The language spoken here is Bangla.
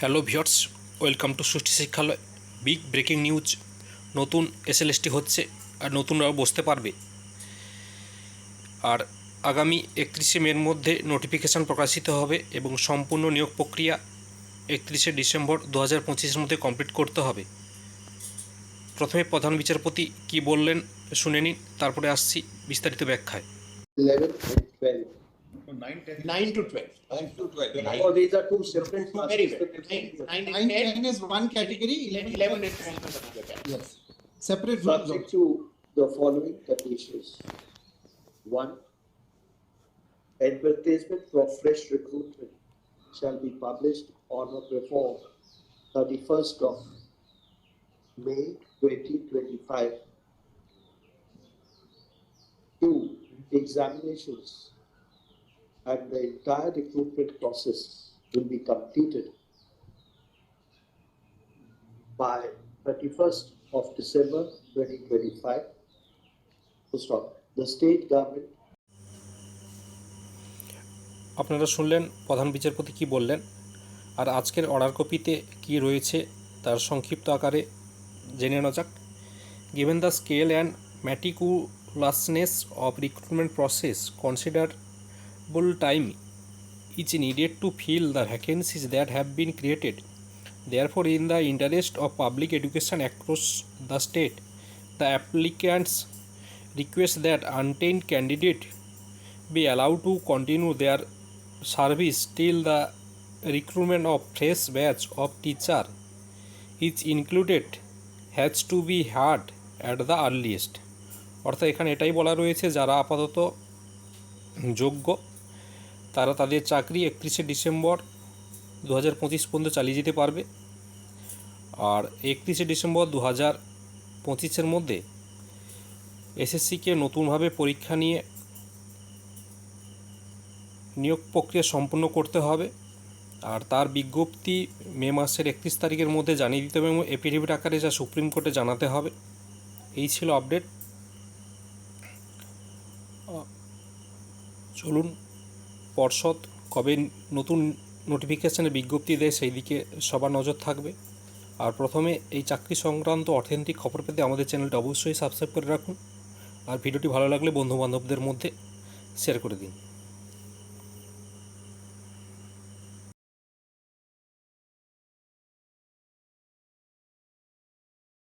Hello viewers welcome to Srishti Shikshalay. Big breaking news. নতুন এসএলএসটি হচ্ছে আর নতুনরাও বসতে পারবে। আর আগামী একত্রিশে মের মধ্যে নোটিফিকেশান প্রকাশিত হবে এবং সম্পূর্ণ নিয়োগ প্রক্রিয়া একত্রিশে ডিসেম্বর দু হাজার পঁচিশের মধ্যে কমপ্লিট করতে হবে। প্রথমে প্রধান বিচারপতি কি বললেন শুনে নিন, তারপরে আসছি বিস্তারিত ব্যাখ্যায়। 11 and 12. So nine, ten. Nine to twelve. Nine to twelve. Oh, these are two separate Very classes. well. Nine, nine, Nine, ten, ten is one category, eleven, eleven, eleven is another category. yes. Separate ones Subject to the following conditions. One, advertisement for fresh recruitment shall be published on or before thirty-first of May twenty twenty-five. Two, examinations and the entire recruitment process will be completed by 31st of December 2025. The state government. আপনারা শুনলেন প্রধান বিচারপতি কি বললেন, আর আজকের অর্ডার কপিতে কি রয়েছে তার সংক্ষিপ্ত আকারে জেনে নেওয়া যাক given the scale and meticulousness of recruitment process consider flexible time is needed to fill the vacancies that have been created therefor in the interest of public education across the state the applicants request that untrained candidate be allow to continue their service till the recruitment of fresh batch of teacher is included has to be heard at the earliest অর্থাৎ এখানে এটাই বলা রয়েছে, যারা আপাতত যোগ্য তারা তাদের চাকরি একত্রিশে ডিসেম্বর দু হাজার পঁচিশ পর্যন্ত চালিয়ে যেতে পারবে। আর একত্রিশে ডিসেম্বর দু হাজার পঁচিশের মধ্যে এসএসসিকে নতুনভাবে পরীক্ষা নিয়ে নিয়োগ প্রক্রিয়া সম্পূর্ণ করতে হবে। আর তার বিজ্ঞপ্তি মে মাসের একত্রিশ তারিখের মধ্যে জানিয়ে দিতে হবে এবং এফিডেভিট আকারে যা সুপ্রিম কোর্টে জানাতে হবে। এই ছিল আপডেট চলুন পর্ষদ কবে নতুন নোটিফিকেশানে বিজ্ঞপ্তি দেয় সেই দিকে সবার নজর থাকবে। আর প্রথমে এই চাকরি সংক্রান্ত অর্থনৈতিক খবর পেতে আমাদের চ্যানেলটা অবশ্যই সাবস্ক্রাইব করে রাখুন। আর ভিডিওটি ভালো লাগলে বন্ধুবান্ধবদের মধ্যে শেয়ার করে দিন।